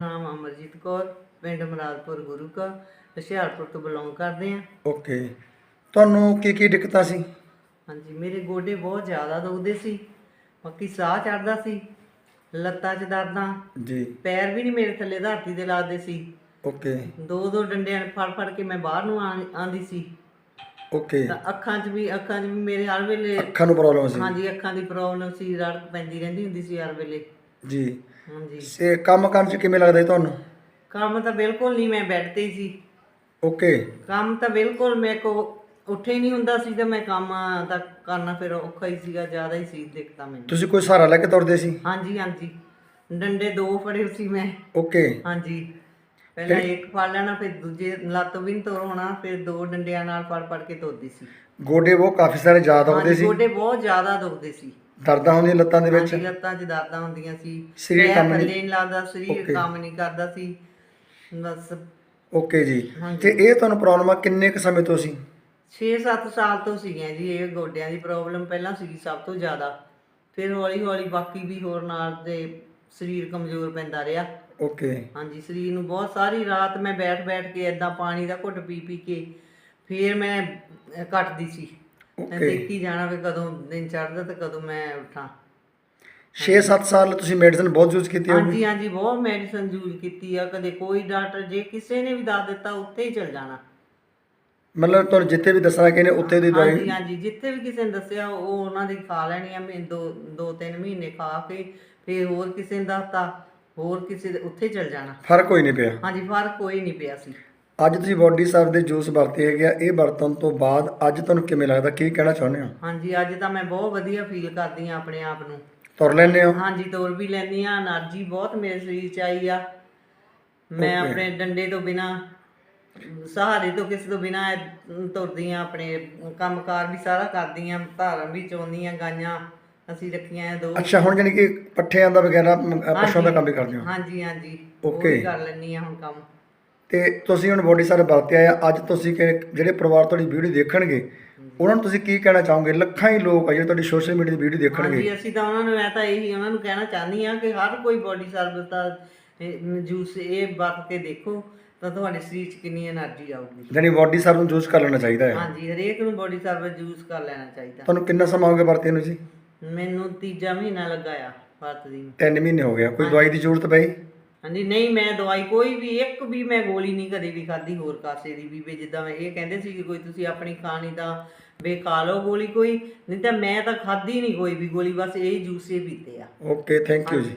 ਨਾਮ ਅਮਰਜੀਤ ਕੌਰ ਪਿੰਡ ਮਰਾਦਪੁਰ ਗੁਰੂ ਕਾ ਹੁਸ਼ਿਆਰਪੁਰ ਤੋਂ ਬਿਲੋਂਗ ਕਰਦੇ ਆ ਓਕੇ ਤੁਹਾਨੂੰ ਕੀ ਕੀ ਦਿੱਕਤਾਂ ਸੀ? ਹਾਂਜੀ ਮੇਰੇ ਗੋਡੇ ਬਹੁਤ ਜ਼ਿਆਦਾ ਦੁਖਦੇ ਸੀ। ਬਾਕੀ ਸਾਹ ਚੜਦਾ ਸੀ ਲੱਤਾਂ 'ਚ ਦਰਦਾਂ। ਜੀ। ਪੈਰ ਵੀ ਨਹੀਂ ਮੇਰੇ ਥੱਲੇ ਧਰਤੀ ਤੇ ਲੱਗਦੇ ਸੀ। ਓਕੇ ਦੋ ਦੋ ਡੰਡਿਆਂ ਨਾਲ ਫੜ ਫੜ ਕੇ ਮੈਂ ਬਾਹਰ ਨੂੰ ਆਂ- ਆਂਦੀ ਸੀ। ਓਕੇ ਤਾਂ ਅੱਖਾਂ 'ਚ ਵੀ ਅੱਖਾਂ 'ਚ ਵੀ ਮੇਰੇ ਹਰ ਵੇਲੇ ਅੱਖਾਂ ਨੂੰ ਪ੍ਰੋਬਲਮ ਸੀ। ਹਾਂਜੀ ਅੱਖਾਂ ਦੀ ਪ੍ਰੋਬਲਮ ਸੀ ਰੜਕ ਪੈਂਦੀ ਰਹਿੰਦੀ ਹੁੰਦੀ ਸੀ ਹਰ ਵੇਲੇ। ਜੀ। ਹਾਂਜੀ। ਸੇ ਕੰਮ ਕਰਨ ਚ ਕਿਵੇਂ ਲੱਗਦਾ ਜੀ ਤੁਹਾਨੂੰ? ਕੰਮ ਤਾਂ ਬਿਲਕੁਲ ਨਹੀਂ ਮੈਂ ਬੈੱਡ ਤੇ ਹੀ ਸੀ। ਓਕੇ। ਕੰਮ ਤਾਂ ਬਿਲਕੁਲ ਮੇਰੇ ਕੋ ਉੱਠੇ ਹੀ ਨਹੀਂ ਹੁੰਦਾ ਸੀ ਤੇ ਮੈਂ ਕੰਮ ਤਾਂ ਕਰਨਾ ਫਿਰ ਔਖਾ ਹੀ ਸੀਗਾ ਜ਼ਿਆਦਾ ਹੀ ਸੀ ਦਿੱਕਤਾਂ ਮੈਨੂੰ। ਤੁਸੀਂ ਕੋਈ ਸਹਾਰਾ ਲੈ ਕੇ ਤੁਰਦੇ ਸੀ? ਹਾਂਜੀ ਹਾਂਜੀ। ਡੰਡੇ ਦੋ ਫੜੇ ਸੀ ਮੈਂ। ਓਕੇ। ਹਾਂਜੀ। ਪਹਿਲਾਂ ਇੱਕ ਫੜ ਲੈਣਾ ਫਿਰ ਦੂਜੇ ਲੱਤ ਵੀ ਨਹੀਂ ਹੋਣਾ ਫਿਰ ਦੋ ਡੰਡਿਆਂ ਨਾਲ ਫੜ ਫੜ ਕੇ ਤੋੜਦੀ ਸੀ। ਗੋਡੇ ਉਹ ਕਾਫੀ ਸਾਰੇ ਜ਼ਿਆਦਾ ਹੁੰਦੇ ਹਾਂਜੀ ਸੀ। ਗੋਡੇ ਬਹੁਤ ਜ਼ਿਆਦਾ ਦੁਖਦੇ ਸੀ। ਦਰਦਾਂ ਹੁੰਦੀਆਂ ਲੱਤਾਂ ਦੇ ਵਿੱਚ? ਹਾਂਜੀ ਲੱਤਾਂ 'ਚ ਦਰਦਾਂ ਹੁੰਦੀਆਂ ਸੀ। ਸਰੀਰ ਪੈਰ ਕੰਮ ਨਹੀਂ- ਥੱਲੇ ਨਹੀਂ ਲੱਗਦਾ ਸਰੀਰ Okay. ਕੰਮ ਨਹੀਂ ਕਰਦਾ ਸੀ। ਬਸ। ਓਕੇ ਜੀ। ਹਾਂਜੀ। ਤੇ ਇਹ ਤੁਹਾਨੂੰ ਪ੍ਰੋਬਲਮ ਆ ਕਿੰਨੇ ਕੁ ਸਮੇਂ ਤੋਂ ਸੀ? 6-7 ਸਾਲ ਤੋਂ ਸੀਗੀਆਂ ਜੀ ਇਹ ਗੋਡਿਆਂ ਦੀ ਪ੍ਰੋਬਲਮ ਪਹਿਲਾਂ ਸੀਗੀ ਸਭ ਤੋਂ ਜ਼ਿਆਦਾ। ਫਿਰ ਹੌਲੀ ਹੌਲੀ ਬਾਕੀ ਵੀ ਹੋਰ ਨਾਲ ਦੇ ਸਰੀਰ ਕਮਜ਼ੋਰ ਪੈਂਦਾ ਰਿਹਾ। ਓਕੇ। ਹਾਂਜੀ ਸਰੀਰ ਨੂੰ ਬਹੁਤ ਸਾਰੀ ਰਾਤ ਮੈਂ ਬੈਠ ਬੈਠ ਕੇ ਐਦਾਂ ਪਾਣੀ ਦਾ ਘੁੱਟ ਪੀ ਪੀ ਕੇ ਫਿਰ ਮੈਂ ਅਹ, ਕੱਟਦੀ ਸੀ। ਮੈਂ Okay. ਦੇਖੀ ਜਾਣਾ ਵੀ ਕਦੋਂ ਦਿਨ ਚੜ੍ਹਦਾ ਤੇ ਕਦੋਂ ਮੈਂ ਉੱਠਾਂ। 6-7 ਸਾਲ ਤੁਸੀਂ ਮੈਡੀਸਨ ਬਹੁਤ ਯੂਜ਼ ਕੀਤੀ ਹੋਊਗੀ। ਹਾਂਜੀ ਹਾਂਜੀ ਬਹੁਤ ਮੈਡੀਸਨ ਯੂਜ਼ ਕੀਤੀ ਆ। ਕਦੇ ਕੋਈ ਡਾਕਟਰ ਜੇ ਕਿਸੇ ਨੇ ਵੀ ਦੱਸ ਦਿੱਤਾ ਉੱਥੇ ਹੀ ਚਲ ਜਾਣਾ। ਮਤਲਬ ਤੁਹਾਨੂੰ ਜਿੱਥੇ ਵੀ ਦੱਸਣਾ ਕਿ ਨੇ ਉੱਥੇ ਦੀ ਦਵਾਈ। ਹਾਂਜੀ ਹਾਂਜੀ ਜਿੱਥੇ ਵੀ ਕਿਸੇ ਨੇ ਦੱਸਿਆ ਉਹ ਉਹਨਾਂ ਦੀ ਖਾ ਲੈਣੀ ਆ। ਮੈਂ ਦੋ ਦੋ ਤਿੰਨ ਮਹੀਨੇ ਖਾ ਕੇ ਫਿਰ ਹੋਰ ਕਿਸੇ ਨੇ ਦੱਸਤਾ ਹੋਰ ਕਿਸੇ ਦੇ ਉੱਥੇ ਚਲ ਜਾਣਾ। ਫ਼ਰਕ ਕੋਈ ਨਹੀਂ ਪਿਆ। ਹਾਂਜੀ ਫ਼ਰਕ ਕੋਈ ਨਹੀਂ ਪਿਆ ਸੀ। ਅੱਜ ਤੁਸੀਂ ਬੋਡੀ ਸਾਫ਼ ਦੇ ਜੂਸ ਵਰਤੇ ਹੈਗੇ ਆ ਇਹ ਵਰਤਣ ਤੋਂ ਬਾਅਦ ਅੱਜ ਤੁਹਾਨੂੰ ਕਿਵੇਂ ਲੱਗਦਾ ਕੀ ਕਹਿਣਾ ਚਾਹੁੰਦੇ ਹੋ? ਹਾਂਜੀ ਅੱਜ ਤਾਂ ਮੈਂ ਬਹੁਤ ਵਧੀਆ ਫੀਲ ਕਰਦੀ ਆ ਆਪਣੇ ਆਪ ਨੂੰ। ਤੁਰ ਲੈਂਦੇ ਹੋ? ਹਾਂਜੀ ਤੋਰ ਵੀ ਲੈਂਦੀ ਆ એનર્ਜੀ ਬਹੁਤ ਮੇਰੇ ਸਰੀਰ ਚ ਆਈ ਆ। ਮੈਂ ਆਪਣੇ ਡੰਡੇ ਤੋਂ ਬਿਨਾ ਸਹਾਰੇ ਤੋਂ ਕਿਸੇ ਤੋਂ ਬਿਨਾ ਤੁਰਦੀ ਆ ਆਪਣੇ ਕੰਮਕਾਰ ਵੀ ਸਾਰਾ ਕਰਦੀ ਆ ਧਾਰਾਂ ਵੀ ਚੋਂਦੀ ਆ ਗਾਈਆਂ ਅਸੀਂ ਰੱਖੀਆਂ ਆ ਦੋ। ਅੱਛਾ ਹੁਣ ਜਾਨੀ ਕਿ ਪੱਠਿਆਂ ਦਾ ਵਗੈਰਾ ਮ- ਦਾ ਕੰਮ ਵੀ ਕਰਦੇ ਹੋ? ਹਾਂਜੀ ਹਾਂਜੀ ਉਹ ਕਰ ਲੈਂਦੀ ਆ ਹੁਣ ਕੰਮ। ਤੇ ਤੁਸੀਂ ਹੁਣ ਬੋਡੀ ਸਰ ਵਰਤਿਆ ਆ। ਅੱਜ ਤੁਸੀਂ ਜਿਹੜੇ ਪਰਿਵਾਰ ਤੁਹਾਡੀ ਵੀਡੀਓ ਦੇਖਣਗੇ ਉਹਨਾਂ ਨੂੰ ਤੁਸੀਂ ਕੀ ਕਹਿਣਾ ਚਾਹੋਗੇ? ਲੱਖਾਂ ਹੀ ਲੋਕ ਆ ਜਿਹੜੇ ਤੁਹਾਡੀ ਸੋਸ਼ਲ ਮੀਡੀਆ ਦੀ ਵੀਡੀਓ ਦੇਖਣਗੇ। ਹਾਂਜੀ ਅਸੀਂ ਤਾਂ ਉਹਨਾਂ ਨੂੰ ਮੈਂ ਤਾਂ ਇਹੀ ਉਹਨਾਂ ਨੂੰ ਕਹਿਣਾ ਚਾਹੁੰਦੀ ਹਾਂ ਕਿ ਹਰ ਕੋਈ ਬੋਡੀ ਸਰਵਿਸ ਦਾ ਜੂਸ ਇਹ ਵਰਤ ਕੇ ਦੇਖੋ ਤਾਂ ਤੁਹਾਡੇ ਸਰੀਰ 'ਚ ਕਿੰਨੀ એનર્ਜੀ ਆਊਗੀ। ਯਾਨੀ ਬੋਡੀ ਸਰ ਨੂੰ ਯੂਜ਼ ਕਰ ਲੈਣਾ ਚਾਹੀਦਾ ਹੈ। ਹਾਂਜੀ ਹਰੇਕ ਨੂੰ ਬੋਡੀ ਸਰਵਿਸ ਜੂਸ ਕਰ ਲੈਣਾ ਚਾਹੀਦਾ। ਤੁਹਾਨੂੰ ਕਿੰਨਾ ਸਮਾਂ ਹੋ ਗਿਆ ਵਰਤੇ ਨੂੰ ਜੀ? ਮੈਨੂੰ ਤੀਜਾ ਮਹੀਨਾ ਲੱਗਾ ਆ ਵਰਤਦੀ ਨੂੰ। 3 ਮਹੀਨੇ ਹੋ ਗਿਆ ਕੋਈ ਦਵਾਈ ਦੀ ਜ਼ਰੂਰਤ ਪਈ? ਹਾਂਜੀ ਨਹੀਂ ਮੈਂ ਦਵਾਈ ਕੋਈ ਵੀ ਇੱਕ ਵੀ ਮੈਂ ਗੋਲੀ ਨਹੀਂ ਕਦੇ ਵੀ ਖਾਧੀ ਹੋਰ ਕਾਸੇ ਦੀ ਵੀ ਵੀ ਜਿੱਦਾਂ ਮੈਂ ਇਹ ਕਹਿੰਦੇ ਸੀ ਕਿ ਕੋਈ ਤੁਸੀਂ ਆਪਣੀ ਖਾਣੀ ਦਾ ਵੇ ਖਾ ਲਓ ਗੋਲੀ ਕੋਈ ਨਹੀਂ ਤਾਂ ਮੈਂ ਤਾਂ ਖਾਧੀ ਨਹੀਂ ਕੋਈ ਵੀ ਗੋਲੀ ਬਸ ਇਹ ਜੂਸੇ ਪੀਤੇ ਆ। ਓਕੇ ਥੈਂਕ ਯੂ ਜੀ।